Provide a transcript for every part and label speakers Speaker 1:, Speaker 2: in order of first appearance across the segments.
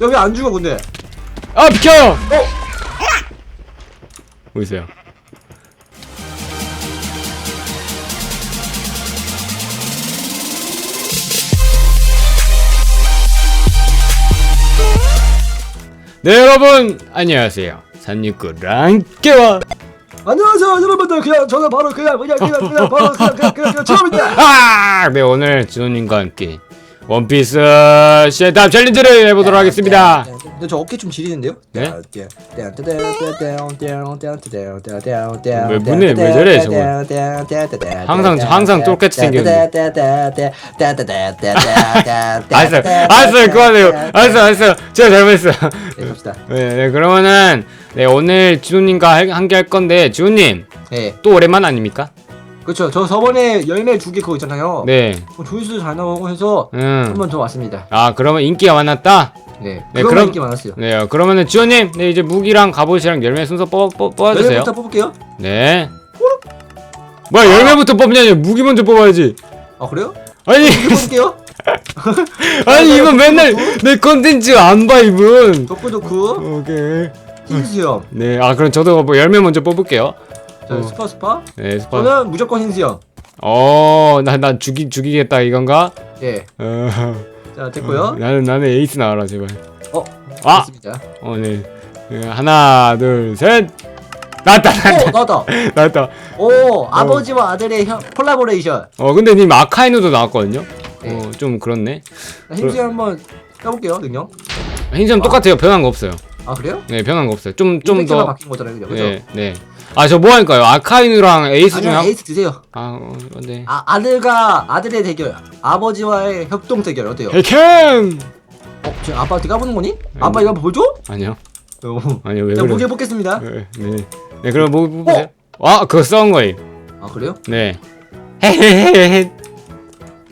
Speaker 1: 여기 안 죽어 근데
Speaker 2: 아 비켜요! 뭐 있어요? 네 여러분 안녕하세요 산육구 랑깨와
Speaker 1: 안녕하세요 여러분들 그냥 저는 바로 그냥 그냥 그냥 그냥 바로 그냥 그냥 그냥, 그냥 처음입니다
Speaker 2: 아! 네 오늘 진호님과 함께 원피스 셋업 챌린지를 해보도록 하겠습니다
Speaker 1: 근데 저 어깨 좀 지리는데요?
Speaker 2: 네? 왜 문에 왜 저래, 저거? 항상- 항상 똑같이 생겼는데. 알았어요 알았어요 그만해요 알았어요 알았어요 제가 잘못했어요
Speaker 1: 네 갑시다
Speaker 2: 네, 네 그러면은 네 오늘 지호님과 함께 할 건데 지호님
Speaker 1: 네
Speaker 2: 또 오랜만 아닙니까?
Speaker 1: 그렇죠. 저 저번에 열매 두개 그거 있잖아요.
Speaker 2: 네.
Speaker 1: 어, 조회수 잘 나오고 해서
Speaker 2: 음.
Speaker 1: 한번더 왔습니다.
Speaker 2: 아 그러면 인기가 많았다?
Speaker 1: 네.
Speaker 2: 네,
Speaker 1: 그런
Speaker 2: 그럼-
Speaker 1: 인기 많았어요.
Speaker 2: 네 그러면 지호님 네 이제 무기랑 갑옷이랑 열매 순서 뽑, 뽑, 뽑아주세요.
Speaker 1: 열매부터 뽑을게요.
Speaker 2: 네. 뭐야 열매부터 뽑냐니 무기 먼저 뽑아야지.
Speaker 1: 아 그래요?
Speaker 2: 아니.
Speaker 1: 뽑을게요.
Speaker 2: 아니 이분 맨날 내 컨텐츠 안 봐 이분.
Speaker 1: 덕구 덕구
Speaker 2: 오케이.
Speaker 1: 흰수염.
Speaker 2: 네 아 그럼 저도 뭐 열매 먼저 뽑을게요
Speaker 1: 자
Speaker 2: 어.
Speaker 1: 스파 스파?
Speaker 2: 네 스파.
Speaker 1: 저는 무조건 흰수염
Speaker 2: 어나나 죽이 죽이겠다 이건가?
Speaker 1: 예.
Speaker 2: 어.
Speaker 1: 자 됐고요.
Speaker 2: 나는 나는 에이스 나와라 제발.
Speaker 1: 어
Speaker 2: 아!
Speaker 1: 됐습니다.
Speaker 2: 어 네. 네, 하나 둘 셋! 나왔다
Speaker 1: 오 나왔다.
Speaker 2: 나왔다.
Speaker 1: 오 아버지와 아들의 형, 콜라보레이션.
Speaker 2: 어 근데 님 아카이누도 나왔거든요?
Speaker 1: 네.
Speaker 2: 어 좀 그렇네.
Speaker 1: 자, 흰수염 한번 껴볼게요 능력.
Speaker 2: 흰점 똑같아요. 변한 거 없어요.
Speaker 1: 아 그래요?
Speaker 2: 네 변한 거 없어요. 좀
Speaker 1: 임팩트만
Speaker 2: 좀더.
Speaker 1: 바뀐 거잖아요 그죠? 그죠?
Speaker 2: 네, 네. 아, 저뭐 할까요? 아카이누랑 에이스 중에
Speaker 1: 아니야
Speaker 2: 한...
Speaker 1: 에이스 드세요
Speaker 2: 아, 어, 네.
Speaker 1: 아 아들과 아들의 대결 아버지와의 협동 대결 어때요?
Speaker 2: 헤켄!
Speaker 1: 어 지금 아빠한테 까부는 거니? 아빠 이거 보여줘?
Speaker 2: 아니요.
Speaker 1: 어.
Speaker 2: 아니요, 왜
Speaker 1: 자
Speaker 2: 그래?
Speaker 1: 무게 뽑겠습니다
Speaker 2: 네, 네. 네, 그럼 뭐, 뭐 보세요. 아, 그거 써온 거예요.
Speaker 1: 아 그래요?
Speaker 2: 네. 헤헤헤헤.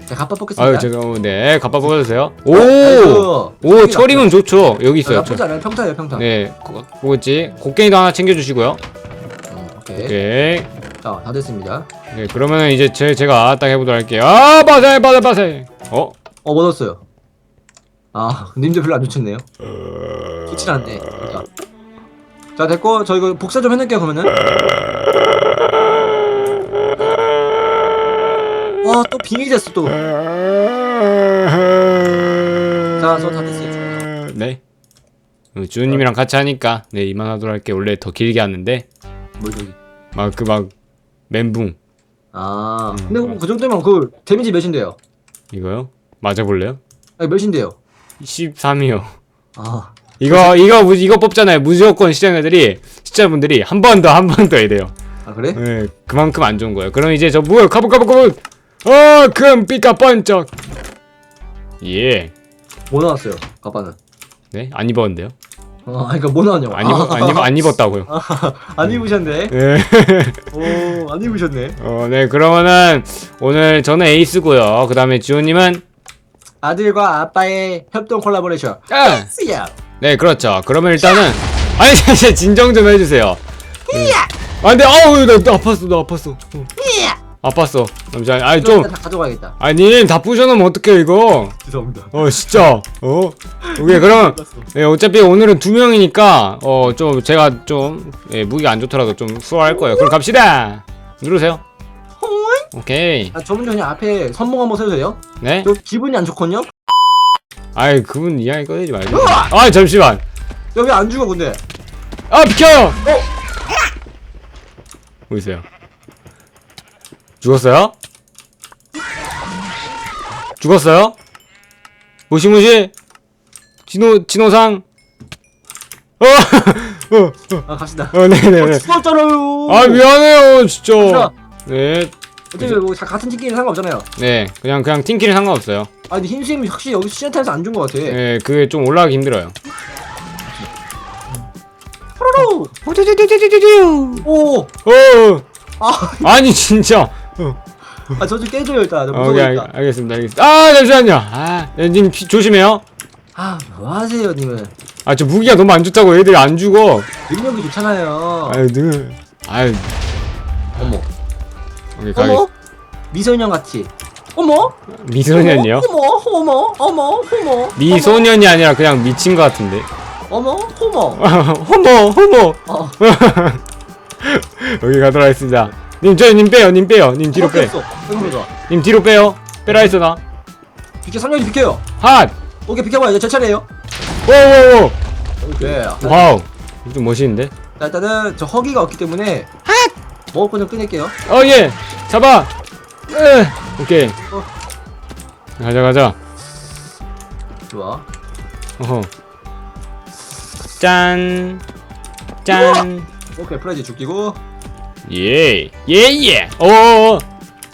Speaker 1: 자 갑바 뽑겠습니다
Speaker 2: 아유, 제가, 어, 네. 갑바 뽑아주세요. 오!
Speaker 1: 아이고,
Speaker 2: 오,
Speaker 1: 소리가
Speaker 2: 처리면 좋죠. 여기
Speaker 1: 아,
Speaker 2: 있어요.
Speaker 1: 나쁘지 않아요 평타예요 평타
Speaker 2: 네. 거- 뭐겠지? 곡괭이도 하나 챙겨주시고요.
Speaker 1: 음, 오케이
Speaker 2: 오케이.
Speaker 1: 자 다 됐습니다
Speaker 2: 네, 그러면은 이제 제, 제가 딱 해보도록 할게요. 아, 빠세, 빠세, 빠세. 어?
Speaker 1: 어 얻었어요 아 님도 별로 안 좋겠네요 좋진 않네 자. 자 됐고 저 이거 복사 좀 해놓을게요 그러면은 와 또 빙이 됐어 또 자, 저 다 됐어요.
Speaker 2: 네. 어, 주우님이랑 같이 하니까 네 이만하도록 할게. 원래 더 길게 하는데
Speaker 1: 뭐 저기
Speaker 2: 막 그 막 멘붕
Speaker 1: 아 근데 그 정도면 그 데미지 몇인데요?
Speaker 2: 이거요? 맞아볼래요?
Speaker 1: 아니 몇인데요?
Speaker 2: 13이요.
Speaker 1: 아
Speaker 2: 이거 이거 무- 이거 뽑잖아요. 무조건 시청자들이 시청자분들이 한 번 더 한 번더 해야 돼요.
Speaker 1: 아 그래?
Speaker 2: 네, 그만큼 안 좋은 거예요. 그럼 이제 저 뭐야? 가보 가보 가보. 어, 금 삐까 번쩍. 예.
Speaker 1: 뭐 나왔어요? 아빠는
Speaker 2: 네, 안 입었는데요?
Speaker 1: 아 그러니까 뭐 나왔냐고
Speaker 2: 안 입어 안 입어 안 입었다고요.
Speaker 1: 안 입으셨네
Speaker 2: 네.
Speaker 1: 오 안 입으셨네
Speaker 2: 어, 네, 그러면은 오늘 저는 에이스고요. 그 다음에 지호님은
Speaker 1: 아들과 아빠의 협동 콜라보레이션
Speaker 2: 아!
Speaker 1: 스야
Speaker 2: 네, 그렇죠. 그러면 일단은 아니, 진정 좀 해주세요. 네. 아, 근데 아우 나, 나 아팠어, 나 아팠어. 어. 아팠어. 잠시만, 아니 좀,
Speaker 1: 다 가져가야겠다
Speaker 2: 아니 다 부셔놓으면 어떡해 이거.
Speaker 1: 죄송합니다
Speaker 2: 어, 진짜. 어, 오케이 그럼. 네, 어차피 오늘은 두 명이니까 어 좀 제가 좀 예, 무기가 안 좋더라도 좀 수월할 거예요. 그럼 갑시다. 누르세요. 오케이.
Speaker 1: 아 저분 그냥 앞에 선봉 한번 세주세요
Speaker 2: 네.
Speaker 1: 저 기분이 안 좋거든요
Speaker 2: 아이 그분 이야기 꺼내지 말고. 아 잠시만.
Speaker 1: 여기 안 죽어 근데
Speaker 2: 아 비켜요. 뭐 있어요? 죽었어요? 죽었어요? 무시무시 진호 진호상. 어, 어,
Speaker 1: 아 갑시다
Speaker 2: 어, 네네네.
Speaker 1: 어, 죽었잖아요
Speaker 2: 아 미안해요 진짜.
Speaker 1: 갑시다.
Speaker 2: 네,
Speaker 1: 어차피 뭐 다 같은 팀끼리 상관없잖아요
Speaker 2: 네 그냥 그냥 팀끼리 상관없어요.
Speaker 1: 아 근데 흰수염이 확실히 여기 시즌타임에서 안 준 것 같아
Speaker 2: 네, 그게 좀 올라가기 힘들어요.
Speaker 1: 호로로 오!
Speaker 2: 어,
Speaker 1: 아,
Speaker 2: 아니 진짜. 어.
Speaker 1: 아저 좀 깨줘요 일단 나
Speaker 2: 어, 오케이, 알,
Speaker 1: 무서우니까
Speaker 2: 알겠습니다, 알겠습니다. 아, 잠시만요. 아, 네, 님 피- 조심해요.
Speaker 1: 아 뭐하세요 님은
Speaker 2: 아, 저 무기가 너무 안 좋다고 애들이 안 죽어.
Speaker 1: 능력이 좋잖아요
Speaker 2: 아유, 늘. 아유,
Speaker 1: 어머
Speaker 2: 오케이, 가겠.
Speaker 1: 어머 미소년 같이 어머?
Speaker 2: 미소년이요?
Speaker 1: 어머, 어머, 어머, 어머.
Speaker 2: 미소년이 아니라 그냥 미친 것 같은데.
Speaker 1: 어머, 어머.
Speaker 2: 호모 호모.
Speaker 1: 어,
Speaker 2: 여기 가도록 하겠습니다. 님, 저, 님 빼요, 님 빼요. 님 뒤로 빼.
Speaker 1: 어 이거
Speaker 2: 님 뒤로 빼요. 빼라 했어, 나.
Speaker 1: 비켜, 상렬이 비켜요.
Speaker 2: 핫!
Speaker 1: 오케이, 비켜봐요. 이제 제 차례예요.
Speaker 2: 오오오!
Speaker 1: 오케이. 자,
Speaker 2: 와우. 좀 멋있는데?
Speaker 1: 자, 일단은 저 허기가 없기 때문에 먹을 거좀 꺼낼게요.
Speaker 2: 어, 예! 잡아! 으! 오케이.
Speaker 1: 어.
Speaker 2: 가자, 가자.
Speaker 1: 좋아.
Speaker 2: 어허. 짠. 짠.
Speaker 1: 오케이, 프라이즈 죽이고.
Speaker 2: 예. 예, 예. 오,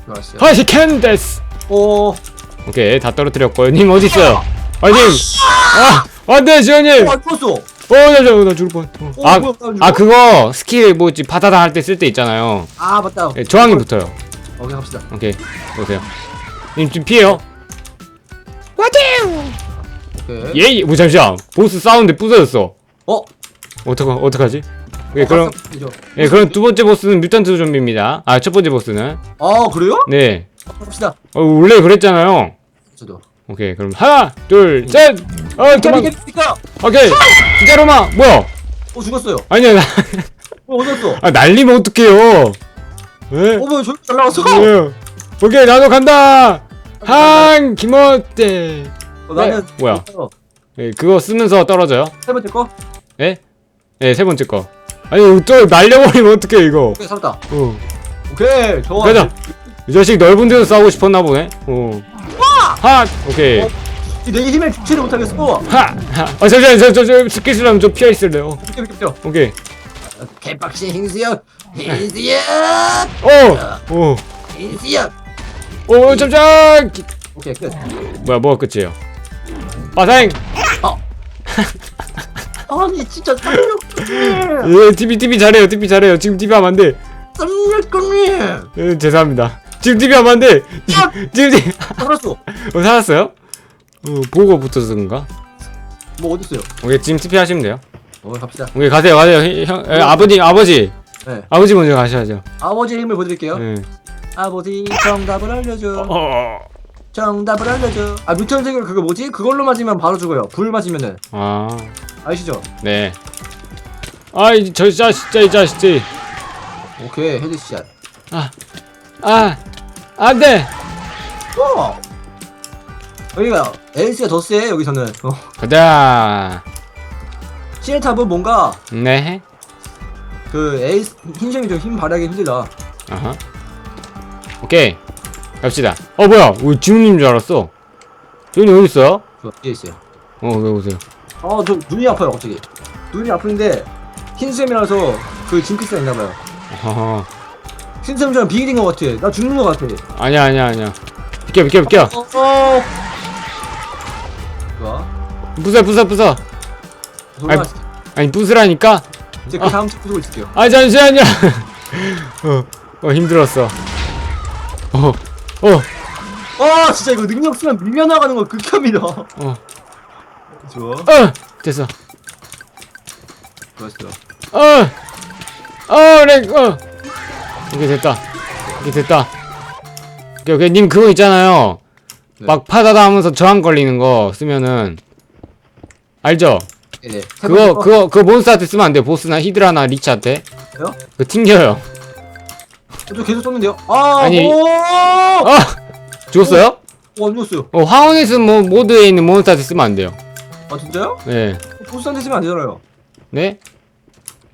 Speaker 1: 좋았어요.
Speaker 2: 허시 캔데스.
Speaker 1: 오,
Speaker 2: 오케이, 다 떨어뜨렸고요. 님 어디 있어요? 아, 님. 아, 안돼, 지원님.
Speaker 1: 어, 안 죽었어.
Speaker 2: 어, 나, 나, 나 죽을 뻔. 어.
Speaker 1: 어,
Speaker 2: 아,
Speaker 1: 뭐야, 나 죽어?
Speaker 2: 아, 그거 스킬 뭐지 바다다 할 때 쓸 때 있잖아요.
Speaker 1: 아, 맞다.
Speaker 2: 예, 저항이 붙어요.
Speaker 1: 오케이, 갑시다.
Speaker 2: 오케이, 보세요. 님좀 피해요.
Speaker 1: 오케이.
Speaker 2: 예, 뭐 잠시만. 보스 싸우는데 부서졌어.
Speaker 1: 어?
Speaker 2: 어떡하, 어떡하지? 예, 그럼,
Speaker 1: 이죠.
Speaker 2: 예, 그럼 두 번째 보스는 뮤탄트 좀비입니다. 아, 첫 번째 보스는.
Speaker 1: 아, 그래요?
Speaker 2: 네.
Speaker 1: 갑시다.
Speaker 2: 어, 원래 그랬잖아요.
Speaker 1: 저도.
Speaker 2: 오케이, 그럼 하나, 둘, 셋! 어, 도망,
Speaker 1: 비켜, 비켜.
Speaker 2: 오케이! 진짜로마! 뭐야?
Speaker 1: 어, 죽었어요.
Speaker 2: 아니야, 나,
Speaker 1: 어, 어디갔어?
Speaker 2: 아, 날리면 어떡해요? 예?
Speaker 1: 어, 뭐야, 저기 잘 나왔어.
Speaker 2: 예. 오케이, 나도 간다! 한, 김어때.
Speaker 1: 어, 나는.
Speaker 2: 네, 뭐야?
Speaker 1: 어,
Speaker 2: 예, 그거 쓰면서 떨어져요.
Speaker 1: 세 번째 거?
Speaker 2: 예? 예, 세 번째 거. 아니, 또 날려버리면 어떡해, 이거.
Speaker 1: 오케이, 살았다.
Speaker 2: 어.
Speaker 1: 오케이, 좋아.
Speaker 2: 가자! 이 자식 넓은 데서 싸우고 싶었나 보네. 어. 하! 오케이.
Speaker 1: 어. 내게 힘을 주체를 못하겠어.
Speaker 2: 하! 하! 아, 잠시만, 저, 저, 저, 스킬 쓰려면 좀 피해 있을래요.
Speaker 1: 비켜, 비켜, 비켜.
Speaker 2: 오케이.
Speaker 1: 개빡신 흰수염. 흰수염.
Speaker 2: 어! 어!
Speaker 1: 흰수염.
Speaker 2: 오, 잠깐!
Speaker 1: 오케이, 끝.
Speaker 2: 뭐야, 뭐가 끝이에요? 빠생!
Speaker 1: 아니, 진짜 쌈육
Speaker 2: 예, TV, TV 잘해요, TV 잘해요. 지금 TV 하면 안 돼.
Speaker 1: 쌈육님.
Speaker 2: 예, 죄송합니다. 지금 TV 하면 안 돼! 지금 TV,
Speaker 1: 살았어.
Speaker 2: 어, 살았어요? 어, 보고 붙어서 그런가?
Speaker 1: 뭐 어딨어요?
Speaker 2: 오케이, 지금 TP 하시면 돼요.
Speaker 1: 어, 갑시다.
Speaker 2: 오케이, 가세요, 가세요. 히- 형, 에, 아버지, 아버지!
Speaker 1: 네.
Speaker 2: 아버지 먼저 가셔야죠.
Speaker 1: 아버지의 힘을 보여드릴게요.
Speaker 2: 예.
Speaker 1: 아버지 정답을 알려줘.
Speaker 2: 어.
Speaker 1: 정답을 알려줘. 아 뮤턴색을 그거 뭐지? 그걸로 맞으면 바로 죽어요. 불 맞으면은
Speaker 2: 아,
Speaker 1: 아시죠?
Speaker 2: 네. 아이, 저 자식, 저 자식,
Speaker 1: 오케이 헤드샷.
Speaker 2: 아, 아, 안 돼!
Speaker 1: 어. 여기가 에이스가 더 세. 여기서는. 어.
Speaker 2: 가자!
Speaker 1: 시네탑은 뭔가
Speaker 2: 네.
Speaker 1: 그 에이스 흰색이 좀 힘 발휘하기 힘들다.
Speaker 2: 아하. 오케이. 갑시다. 어, 뭐야? 우리 지훈님 줄 알았어. 지훈님 어디 있어요?
Speaker 1: 좋아 뒤에 있어요.
Speaker 2: 어, 여기 오세요.
Speaker 1: 아 저 눈이 아파요 갑자기. 눈이 아픈데 흰수염이라서 그 징크스가 있나봐요.
Speaker 2: 아하.
Speaker 1: 흰수염처럼 비일인 것 같아. 나 죽는 것 같아.
Speaker 2: 아니야, 아니야, 아니야. 비켜, 비켜, 비켜!
Speaker 1: 어, 어. 좋아.
Speaker 2: 부숴, 부숴, 부숴!
Speaker 1: 돌아.
Speaker 2: 아니, 부수라니까?
Speaker 1: 이제 그 다음 책 부수고 있을게요.
Speaker 2: 아, 잠시만요! 어, 어, 힘들었어. 어, 어,
Speaker 1: 아 진짜 이거 능력 쓰면 밀려 나가는 거 극혐이다.
Speaker 2: 어,
Speaker 1: 좋아.
Speaker 2: 어! 됐어.
Speaker 1: 좋았어.
Speaker 2: 어! 어, 렉, 어! 오케이, 됐다. 오케이, 됐다. 오케이, 오케이, 님 그거 있잖아요.
Speaker 1: 네.
Speaker 2: 막 파다다 하면서 저항 걸리는 거 쓰면은, 알죠?
Speaker 1: 네.
Speaker 2: 그거, 그거, 그거 몬스터한테 쓰면 안 돼요. 보스나 히드라나 리치한테.
Speaker 1: 요
Speaker 2: 그거 튕겨요.
Speaker 1: 저 계속 썼는데요. 아,
Speaker 2: 아니.
Speaker 1: 오!
Speaker 2: 아! 죽었어요?
Speaker 1: 어, 안 죽었어요.
Speaker 2: 어, 화원에서 뭐, 모드에 있는 몬스터한테 쓰면 안 돼요.
Speaker 1: 아, 진짜요?
Speaker 2: 네.
Speaker 1: 보스한테 쓰면 안 되잖아요.
Speaker 2: 네?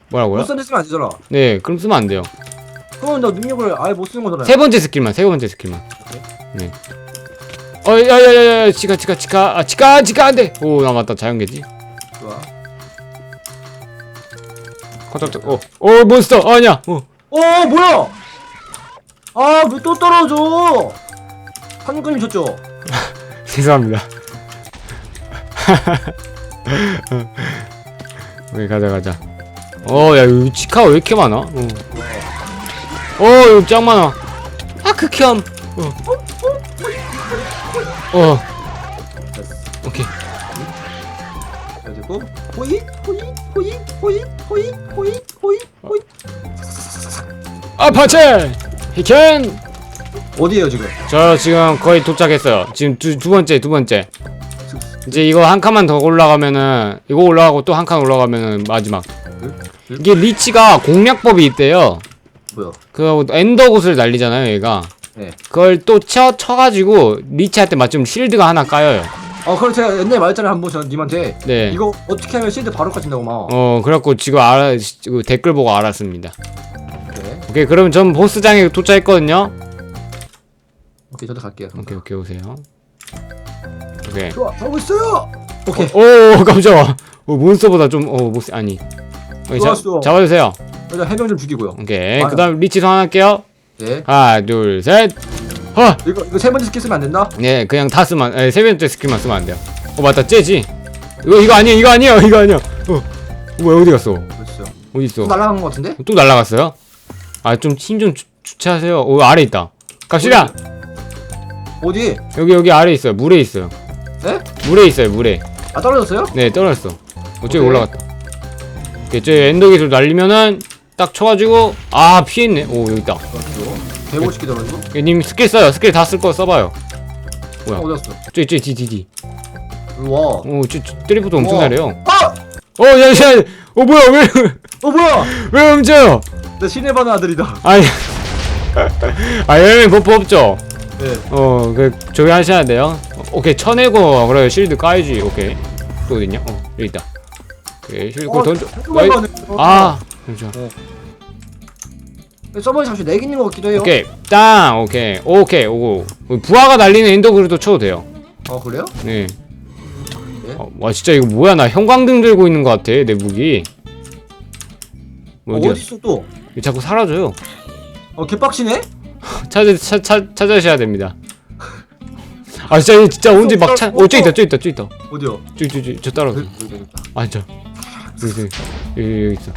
Speaker 2: 뭐라고요?
Speaker 1: 보스한테 쓰면 안 되잖아.
Speaker 2: 네, 그럼 쓰면 안 돼요.
Speaker 1: 그러면 나 능력을 아예 못 쓰는 거잖아요.
Speaker 2: 세 번째 스킬만, 세 번째 스킬만. 네. 어, 야, 야, 야, 야, 치카, 치카, 치카, 아, 치카, 치카, 안 돼! 오, 나 맞다, 자연계지.
Speaker 1: 좋아.
Speaker 2: 컨택트, 어, 어, 몬스터, 어, 아니야, 어.
Speaker 1: 어, 뭐야? 아, 왜 또 떨어져? 한국님 줬죠?
Speaker 2: 죄송합니다. 오케이, 가자, 가자. 어, 야, 여기 치카 왜 이렇게 많아? 어, 어 여기 짱 많아. 아, 극혐. 어. 어, 오케이.
Speaker 1: 그래가지고 호이 호이 호이 호이 호이 호이 호이 호이
Speaker 2: 아, 파체! 히켄!
Speaker 1: 어디에요 지금?
Speaker 2: 저 지금 거의 도착했어요. 지금 두, 두 번째, 두 번째. 이제 이거 한 칸만 더 올라가면은 이거 올라가고 또 한 칸 올라가면은 마지막. 이게 리치가 공략법이 있대요.
Speaker 1: 뭐야?
Speaker 2: 그 엔더굿을 날리잖아요, 얘가.
Speaker 1: 네.
Speaker 2: 그걸 또 쳐, 쳐가지고 리치할 때 마침 실드가 하나 까여요.
Speaker 1: 어 그럼 제가 옛날에 말했잖아요 한번 전 님한테
Speaker 2: 네.
Speaker 1: 이거 어떻게 하면 실드 바로 까진다고 막.
Speaker 2: 어, 그래갖고 지금 알아, 그 댓글 보고 알았습니다.
Speaker 1: 네.
Speaker 2: 오케이, 그럼 전 보스장에 도착했거든요.
Speaker 1: 오케이 저도 갈게요.
Speaker 2: 오케이, 오케이, 오세요. 오케이.
Speaker 1: 좋아 가고 있어요. 오케이.
Speaker 2: 오, 깜짝아. 어, 몬스터보다 좀, 어, 못쓰, 아니. 오케이, 자,
Speaker 1: 좋았어.
Speaker 2: 잡아주세요.
Speaker 1: 일단 해명 좀 죽이고요.
Speaker 2: 오케이. 그 다음 리치 소환할게요.
Speaker 1: 네.
Speaker 2: 하나, 둘, 셋. 하!
Speaker 1: 이거 이거 세 번째 스킬 쓰면 안 된다?
Speaker 2: 네, 그냥 다 쓰면, 에, 세 번째 스킬만 쓰면 안 돼요. 어, 맞다, 째지. 이거, 이거 아니에요, 이거 아니에요, 이거 아니야. 어, 뭐야, 어디 갔어?
Speaker 1: 그렇죠.
Speaker 2: 어디
Speaker 1: 또
Speaker 2: 있어?
Speaker 1: 날아간 것 같은데?
Speaker 2: 또 날라갔어요? 아, 좀힘좀 주차하세요. 어, 아래 있다. 갑시다!
Speaker 1: 어디?
Speaker 2: 여기, 여기 아래 있어요. 물에 있어요.
Speaker 1: 네?
Speaker 2: 물에 있어요, 물에.
Speaker 1: 아 떨어졌어요?
Speaker 2: 네, 떨어졌어.
Speaker 1: 오케이.
Speaker 2: 올라갔다. 오케이, 저 엔더 기술 날리면은 딱 쳐가지고, 아, 피했네. 오, 여기 있다.
Speaker 1: 그렇죠. 150개 떨어지고.
Speaker 2: 오케이, 님 스킬 써요. 스킬 다 쓸 거 써봐요. 뭐야?
Speaker 1: 어, 어디 갔어?
Speaker 2: 저기, 저기, 뒤, 뒤, 뒤.
Speaker 1: 와.
Speaker 2: 오, 저, 저 트리프도 엄청
Speaker 1: 우와.
Speaker 2: 잘해요.
Speaker 1: 아!
Speaker 2: 어, 잠시만. 어, 뭐야, 왜,
Speaker 1: 어 뭐야?
Speaker 2: 왜 훔쳐요?
Speaker 1: 내 신의 바는 아들이다.
Speaker 2: 아니. 아, 열매 버프 없죠?
Speaker 1: 네.
Speaker 2: 어, 그, 저기 하셔야 돼요. 어, 오케이, 쳐내고, 그래, 실드 까야지. 오케이. 또 어딨냐? 어, 여기 있다. 오케이, 실드 그거 던져.
Speaker 1: 어,
Speaker 2: 나이-
Speaker 1: 아.
Speaker 2: 아, 잠시만.
Speaker 1: 서버에 잠시 렉 있는 것 같기도 해요.
Speaker 2: 오케이, 땅, 오케이, 오케이, 오고. 부하가 날리는 엔더그루도 쳐도 돼요.
Speaker 1: 어 그래요?
Speaker 2: 네.
Speaker 1: 네?
Speaker 2: 어, 와, 진짜 이거 뭐야? 나 형광등 들고 있는 것 같아, 내 무기. 뭐
Speaker 1: 어,
Speaker 2: 어디야?
Speaker 1: 어디 있어 또?
Speaker 2: 이거 자꾸 사라져요.
Speaker 1: 어 개빡치네?
Speaker 2: 찾아, 찾, 찾, 찾으셔야 됩니다. 아, 진짜, 진짜 언제 막 찾, 어, 저기 있다, 저기 있다, 저기 있다.
Speaker 1: 어디요?
Speaker 2: 저 따라서.
Speaker 1: 여기, 여기, 여기 있다.
Speaker 2: 아, 진짜. 여기, 여기, 여기, 있어.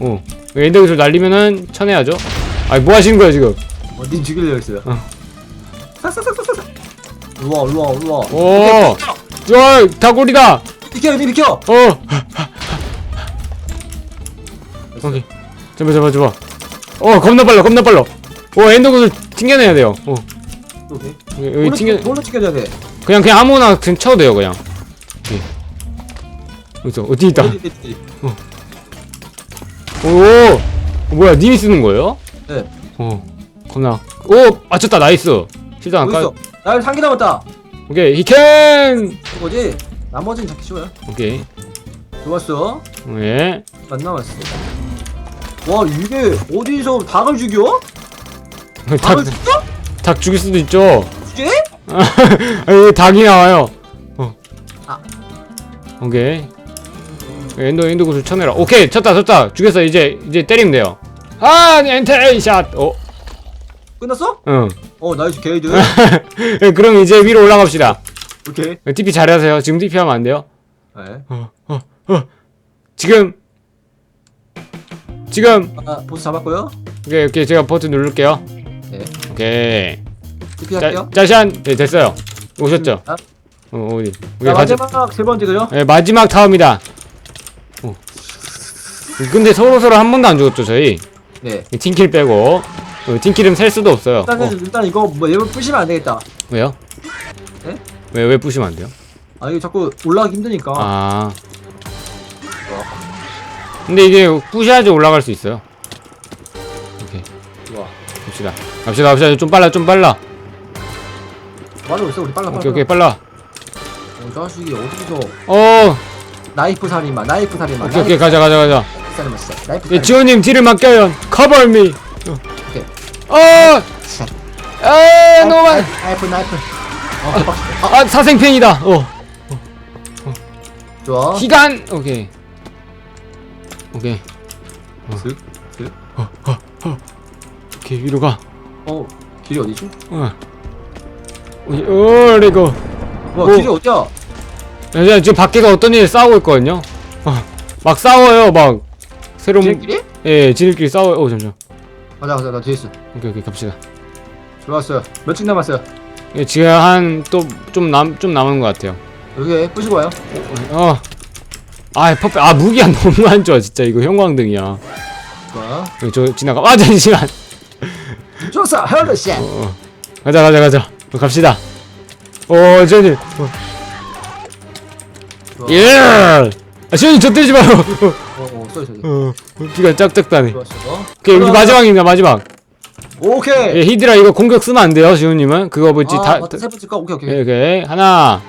Speaker 2: 어. 엔더 기술 날리면은 쳐내야죠. 아니, 뭐 하시는 거야, 지금?
Speaker 1: 어, 님 죽이려고 했어요.
Speaker 2: 어.
Speaker 1: 싹싹싹싹싹.
Speaker 2: 오! 저, 다골이다!
Speaker 1: 비켜, 여기 비켜.
Speaker 2: 어! 오케이. 잡아, 잡아, 잡아. 어, 겁나 빨라, 겁나 빨라. 어, 엔더 기술 튕겨내야 돼요. 어.
Speaker 1: 오케이.
Speaker 2: 여기, 여기 튕겨,
Speaker 1: 뭘로 튕겨야 돼?
Speaker 2: 그냥, 그냥 아무나 그냥 쳐도 돼요, 그냥. 오케이. 어디서, 어디 있다.
Speaker 1: 어디, 어디, 어디.
Speaker 2: 오! 어, 뭐야, 님이 쓰는 거예요?
Speaker 1: 네.
Speaker 2: 어, 겁나. 오! 맞췄다, 나이스! 실드 안
Speaker 1: 어디
Speaker 2: 까.
Speaker 1: 있어? 나 여기 상기 남았다.
Speaker 2: 오케이, 히켄!
Speaker 1: 이거지? 나머지는 잡기 쉬워요.
Speaker 2: 오케이.
Speaker 1: 좋았어.
Speaker 2: 예.
Speaker 1: 안 남았어. 와, 이게 어디서 닭을 죽여?
Speaker 2: 닭,
Speaker 1: 닭을 죽여?
Speaker 2: 닭 죽일 수도 있죠.
Speaker 1: 죽여?
Speaker 2: 아니, 닭이 나와요. 어.
Speaker 1: 아.
Speaker 2: 오케이. 엔더, 엔더 구슬 쳐내라. 오케이, 쳤다, 쳤다. 죽였어. 이제, 이제 때리면 돼요. 아, 엔테이샷! 어,
Speaker 1: 끝났어?
Speaker 2: 응.
Speaker 1: 어, 나이스 게이드.
Speaker 2: 예, 그럼 이제 위로 올라갑시다.
Speaker 1: 오케이.
Speaker 2: TP 잘하세요. 지금 TP 하면 안 돼요.
Speaker 1: 네.
Speaker 2: 어, 어, 어. 지금. 지금.
Speaker 1: 아, 보스 잡았고요.
Speaker 2: 오케이, 오케이. 제가 버튼 누를게요.
Speaker 1: 네.
Speaker 2: 오케이.
Speaker 1: TP 할게요.
Speaker 2: 짜, 짜샨. 네, 됐어요. 오셨죠?
Speaker 1: 아,
Speaker 2: 어, 어디?
Speaker 1: 자,
Speaker 2: 우리 가자.
Speaker 1: 마지막 세 번째 그죠?
Speaker 2: 네, 마지막 타워입니다. 어. 근데 서로 서로 한 번도 안 죽었죠, 저희.
Speaker 1: 네.
Speaker 2: 팀킬 빼고. 어, 팀킬은 셀 수도 없어요.
Speaker 1: 일단
Speaker 2: 어,
Speaker 1: 일단 이거 뭐 얘를 부시면 안 되겠다.
Speaker 2: 왜요?
Speaker 1: 네?
Speaker 2: 왜, 왜 부시면 안 돼요?
Speaker 1: 아 이게 자꾸 올라가기 힘드니까.
Speaker 2: 아. 근데 이게 부셔야지 올라갈 수 있어요. 오케이.
Speaker 1: 좋아.
Speaker 2: 갑시다. 갑시다, 갑시다. 좀 빨라, 좀 빨라.
Speaker 1: 말하고 있어 우리 빨라 빨라.
Speaker 2: 오케이, 오케이, 빨라.
Speaker 1: 어, 저 자식이 어디서
Speaker 2: 어,
Speaker 1: 나이프 살인마, 나이프 살인마.
Speaker 2: 오케이, 오케이, 가자, 가자, 가자.
Speaker 1: 나이프 살인마 진짜. 나이프
Speaker 2: 예,
Speaker 1: 살인마.
Speaker 2: 지호님 뒤를 맡겨요. Cover me.
Speaker 1: 오케이.
Speaker 2: 어, 아, 너무 많.
Speaker 1: 나이프 나이프. 어.
Speaker 2: 아, 사생팬이다. 어,
Speaker 1: 좋아.
Speaker 2: 기간. 오케이. 오케이.
Speaker 1: 슥.
Speaker 2: 오케이 위로 가.
Speaker 1: 어, 길이 어디지?
Speaker 2: 어. 어디, 어, 이거.
Speaker 1: 와,
Speaker 2: 오.
Speaker 1: 길이 어디야?
Speaker 2: 야, 지금 밖에서 어떤 일이 싸우고 있거든요. 어, 막 싸워요, 막 새로운.
Speaker 1: 길길이?
Speaker 2: 예, 지들끼리 싸워요. 어, 잠시만.
Speaker 1: 가자 가자 나 뒤에 있어.
Speaker 2: 오케이, 오케이, 갑시다.
Speaker 1: 좋았어요. 몇 층 남았어요?
Speaker 2: 예, 지금 한 또 좀 남 좀 남은 것 같아요.
Speaker 1: 여기 부시고 와요.
Speaker 2: 어. 아, 퍼펙. 아, 무기가 너무 안 좋아, 진짜. 이거 형광등이야. 여기 저 지나가. 아, 잠시만.
Speaker 1: 저 죽었어 헬로씨
Speaker 2: 어, 가자 가자 가자. 어, 갑시다. 어 지현님 어. 예! 아 지현님 저 때리지 마요.
Speaker 1: 어 어 쏘리 쏘리.
Speaker 2: 어, 어, 피가 짝짝 나네.
Speaker 1: 좋았어
Speaker 2: 오케이 여기 마지막입니다 마지막.
Speaker 1: 오케이.
Speaker 2: 예, 히드라 이거 공격 쓰면 안 돼요 지훈님은. 그거 뭐지?
Speaker 1: 아
Speaker 2: 다
Speaker 1: 맞다 세 번째 거 오케이 오케이.
Speaker 2: 오케이 오케이. 하나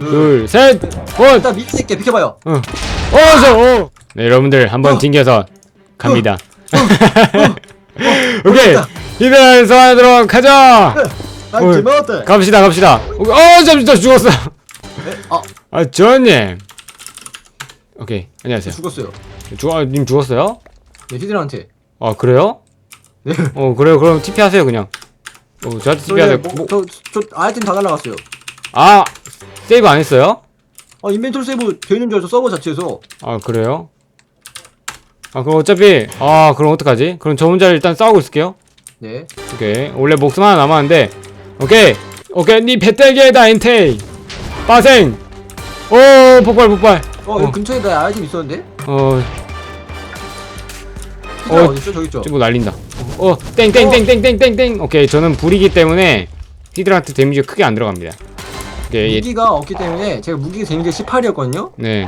Speaker 1: 둘.
Speaker 2: 둘셋원
Speaker 1: 일단 밑에 있게 비켜봐요.
Speaker 2: 어, 어 저 어. 네 여러분들 한번
Speaker 1: 어.
Speaker 2: 튕겨서 갑니다. 오케이. 히드라 소환하도록 가자.
Speaker 1: 난
Speaker 2: 어.
Speaker 1: 재미없다
Speaker 2: 갑시다 갑시다. 어 잠시 저 죽었어.
Speaker 1: 아.
Speaker 2: 아 저님. 오케이 안녕하세요.
Speaker 1: 죽었어요.
Speaker 2: 죽, 아, 님 죽었어요?
Speaker 1: 네 히드라한테.
Speaker 2: 아 그래요?
Speaker 1: 네.
Speaker 2: 어 그래요. 그럼 TP 하세요 그냥. 어 저한테 TP 하세요. 뭐,
Speaker 1: 저 저 아이템 다 날라갔어요.
Speaker 2: 아 세이브 안 했어요?
Speaker 1: 아 인벤토리 세이브 돼 있는 줄 알았어 서버 자체에서
Speaker 2: 아 그래요? 아 그럼 어차피 아 그럼 어떡하지? 그럼 저 혼자 일단 싸우고 있을게요
Speaker 1: 네
Speaker 2: 오케이 원래 목숨 하나 남았는데 오케이 오케이 니 배때기에다 엔테이 빠생 오 폭발 폭발
Speaker 1: 어, 여기
Speaker 2: 어.
Speaker 1: 근처에 나 아이템 있었는데?
Speaker 2: 어 어.
Speaker 1: 어? 저기 있죠?
Speaker 2: 친구 날린다 어 땡땡땡땡땡땡땡 오케이 저는 불이기 때문에 히드라한테 데미지가 크게 안 들어갑니다 오케이 예,
Speaker 1: 무기가 없기 때문에 제가 무기 데미지 18이었거든요?
Speaker 2: 네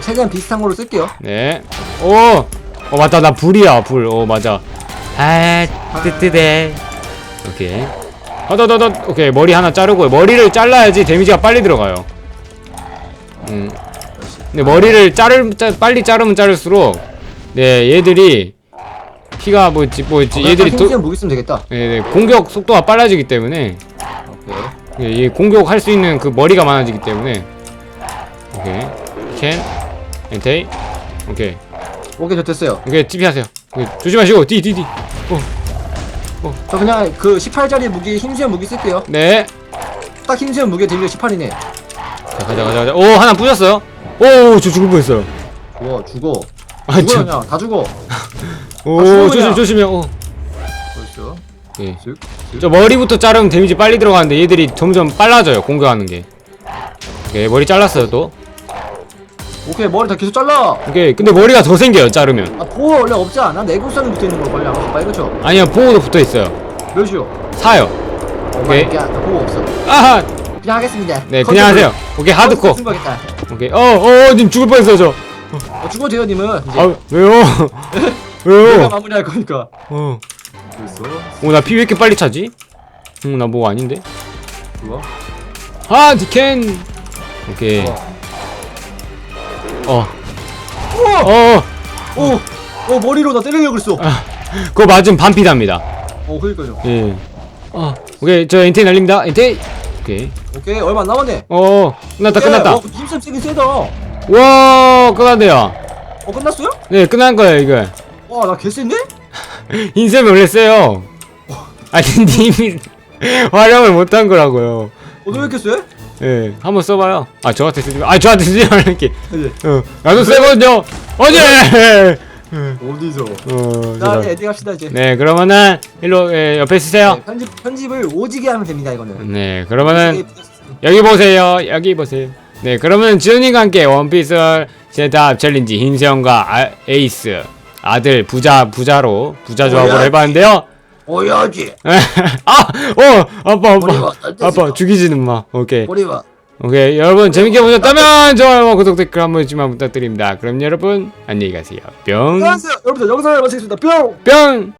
Speaker 1: 최대한 비슷한 걸로 쓸게요
Speaker 2: 네. 오! 어, 맞다. 나 불이야, 불. 어, 맞아. 아, 뜨뜨대. 오케이. 허더더더. 오케이. 머리 하나 자르고. 머리를 잘라야지 데미지가 빨리 들어가요. 음. 근데 머리를 자를, 짜, 빨리 자르면 자를수록, 네, 얘들이, 피가 뭐지, 뭐지, 얘들이 도,
Speaker 1: 도... 무기 쓰면 되겠다
Speaker 2: 네, 네, 공격 속도가 빨라지기 때문에, 예, 얘 공격할 수 있는 그 머리가 많아지기 때문에, 오케이. 캔, 엔테이, 오케이.
Speaker 1: 오케이 저 됐어요.
Speaker 2: 오케이 TP 하세요. 오케이, 조심하시고 디디디
Speaker 1: 저 그냥 그 18짜리 무기 힘수연 무기 쓸게요.
Speaker 2: 네.
Speaker 1: 딱 힘수연 무기 데미지 18이네.
Speaker 2: 자, 가자 가자 가자. 오 하나 부셨어요. 오저 죽을 뻔했어요.
Speaker 1: 죽어 죽어.
Speaker 2: 아
Speaker 1: 죽어
Speaker 2: 참.
Speaker 1: 그냥. 다 죽어.
Speaker 2: 오
Speaker 1: 아, 죽어,
Speaker 2: 조심
Speaker 1: 그냥.
Speaker 2: 조심해 오.
Speaker 1: 그렇죠
Speaker 2: 예.
Speaker 1: 쓱, 쓱.
Speaker 2: 저 머리부터 자르면 데미지 빨리 들어가는데 얘들이 점점 빨라져요 공격하는 게. 오케이 머리 잘랐어요 또.
Speaker 1: 오케이 머리 다 계속 잘라!
Speaker 2: 오케이 근데 머리가 더 생겨요 자르면.
Speaker 1: 아 보호 원래 없지 않아? 내구성이 붙어있는 거 빨리 안 봐봐 이거죠?
Speaker 2: 아니요 보호도 붙어 있어요.
Speaker 1: 몇이요?
Speaker 2: 사요. 오케이.
Speaker 1: 야 보호 없어.
Speaker 2: 아하!
Speaker 1: 그냥 하겠습니다.
Speaker 2: 네 그냥 하세요. 오케이 하드코 오케이. 어어님 죽을 뻔했어요 저아
Speaker 1: 어, 죽어도 돼요 님은 이제.
Speaker 2: 왜요?
Speaker 1: 내가
Speaker 2: 왜요
Speaker 1: 마무리할 거니까.
Speaker 2: 어.
Speaker 1: 됐어
Speaker 2: 오나 피 왜 이렇게 빨리 차지? 응나 뭐 아닌데?
Speaker 1: 좋아
Speaker 2: 아 디켄 오케이 어
Speaker 1: 우와
Speaker 2: 어,
Speaker 1: 오! 어 머리로 나 때리려고 그랬어
Speaker 2: 그거 맞으면 반피답니다.
Speaker 1: 어 그니까요
Speaker 2: 예. 어, 오케이, 저 엔테이 날립니다. 엔테이. 오케이.
Speaker 1: 오케이 얼마 안 남았네
Speaker 2: 어, 끝났다, 끝났다.
Speaker 1: 어, 힘쌤 세긴 세다 어
Speaker 2: 와, 끝났네요.
Speaker 1: 끝났어요?
Speaker 2: 네, 끝난 거예요, 이거.
Speaker 1: 와 나 개센데?
Speaker 2: 인셈이 원래 세요. 아니, 님이 활용을 못한 거라고요.
Speaker 1: 어너 왜 이렇게 세?
Speaker 2: 예, 한번 써봐요. 아, 저한테 쓰지 마. 아, 저한테 쓰지 말게.
Speaker 1: 이제
Speaker 2: 어, 나도 세거든요. 어제.
Speaker 1: 어디서
Speaker 2: 어,
Speaker 1: 자
Speaker 2: 죄송-
Speaker 1: 이제 에디 갑시다 이제
Speaker 2: 네, 그러면은 일로 예, 옆에 쓰세요.
Speaker 1: 네, 편집, 편집을 오지게 하면 됩니다 이거는
Speaker 2: 네, 그러면은 여기 보세요. 여기 보세요. 네, 그러면 지훈이가 함께 원피스 제답 챌린지 흰수영과 아, 에이스 아들 부자 부자로 부자 조합으로
Speaker 1: 오야지.
Speaker 2: 해봤는데요.
Speaker 1: 오야지
Speaker 2: 아, 어, 아빠, 아빠. 아빠 죽이지는 마. 오케이,
Speaker 1: 봐
Speaker 2: 오케이. 여러분 재밌게 보셨다면 좋아요와 구독 댓글 한 번씩만 부탁드립니다. 그럼 여러분 안녕히 가세요. 뿅,
Speaker 1: 안녕하세요 여러분들 영상을 마치겠습니다 뿅
Speaker 2: 뿅.